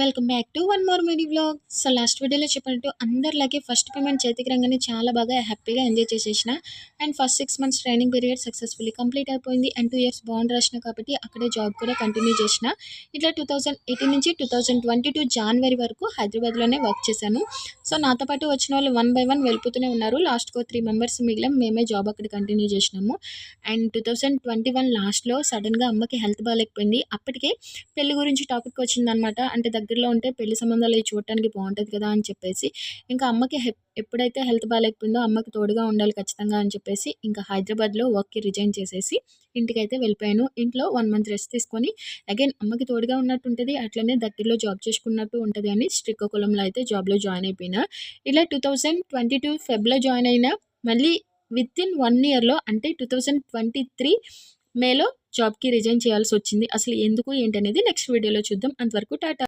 Welcome back to one more మీడి blog so last వీడియోలో చెప్పినట్టు అందరిలాగే ఫస్ట్ పేమెంట్ చేతికి రంగానే చాలా బాగా హ్యాపీగా ఎంజాయ్ చేసేసిన. And first six months training period successfully complete అయిపోయింది. అండ్ టూ ఇయర్స్ బాండ్ రాసిన కాబట్టి అక్కడే జాబ్ కూడా కంటిన్యూ చేసిన. ఇట్లా టూ నుంచి టూ ట్వంటీ టూ జనవరి వరకు హైదరాబాద్లోనే వర్క్ చేశాను. సో నాతో పాటు వచ్చిన వాళ్ళు వన్ బై వన్ వెళ్ళిపోతూనే ఉన్నారు. లాస్ట్కి త్రీ మెంబర్స్ మిగిలిన మేమే జాబ్ అక్కడ కంటిన్యూ చేసినాము. And two thousand twenty one లాస్ట్లో సడన్గా అమ్మకి హెల్త్ బాగాలేకపోయింది. అప్పటికే పెళ్ళి గురించి టాపిక్ వచ్చిందనమాట అంటే దగ్గరలో ఉంటే పెళ్ళి సంబంధాలు అవి చూడటానికి బాగుంటుంది కదా అని చెప్పేసి ఇంకా అమ్మకి ఎప్పుడైతే హెల్త్ బాగాలేకపోయిందో అమ్మకి తోడుగా ఉండాలి ఖచ్చితంగా అని చెప్పేసి ఇంకా హైదరాబాద్లో వర్క్కి రిజైన్ చేసేసి ఇంటికైతే వెళ్ళిపోయాను. ఇంట్లో వన్ మంత్ రెస్ట్ తీసుకొని అగైన్ అమ్మకి తోడుగా ఉన్నట్టు ఉంటుంది అట్లనే దగ్గరలో జాబ్ చేసుకున్నట్టు ఉంటుంది అని శ్రీకాకుళంలో అయితే జాబ్లో జాయిన్ అయిపోయినా. ఇలా టూ థౌజండ్ ట్వంటీ టూ ఫెబ్లో జాయిన్ అయినా మళ్ళీ విత్ ఇన్ వన్ ఇయర్లో అంటే టూ థౌజండ్ ట్వంటీ త్రీ మేలో జాబ్కి రిజైన్ చేయాల్సి వచ్చింది. అసలు ఎందుకు ఏంటనేది నెక్స్ట్ వీడియోలో చూద్దాం. అంతవరకు టాటా.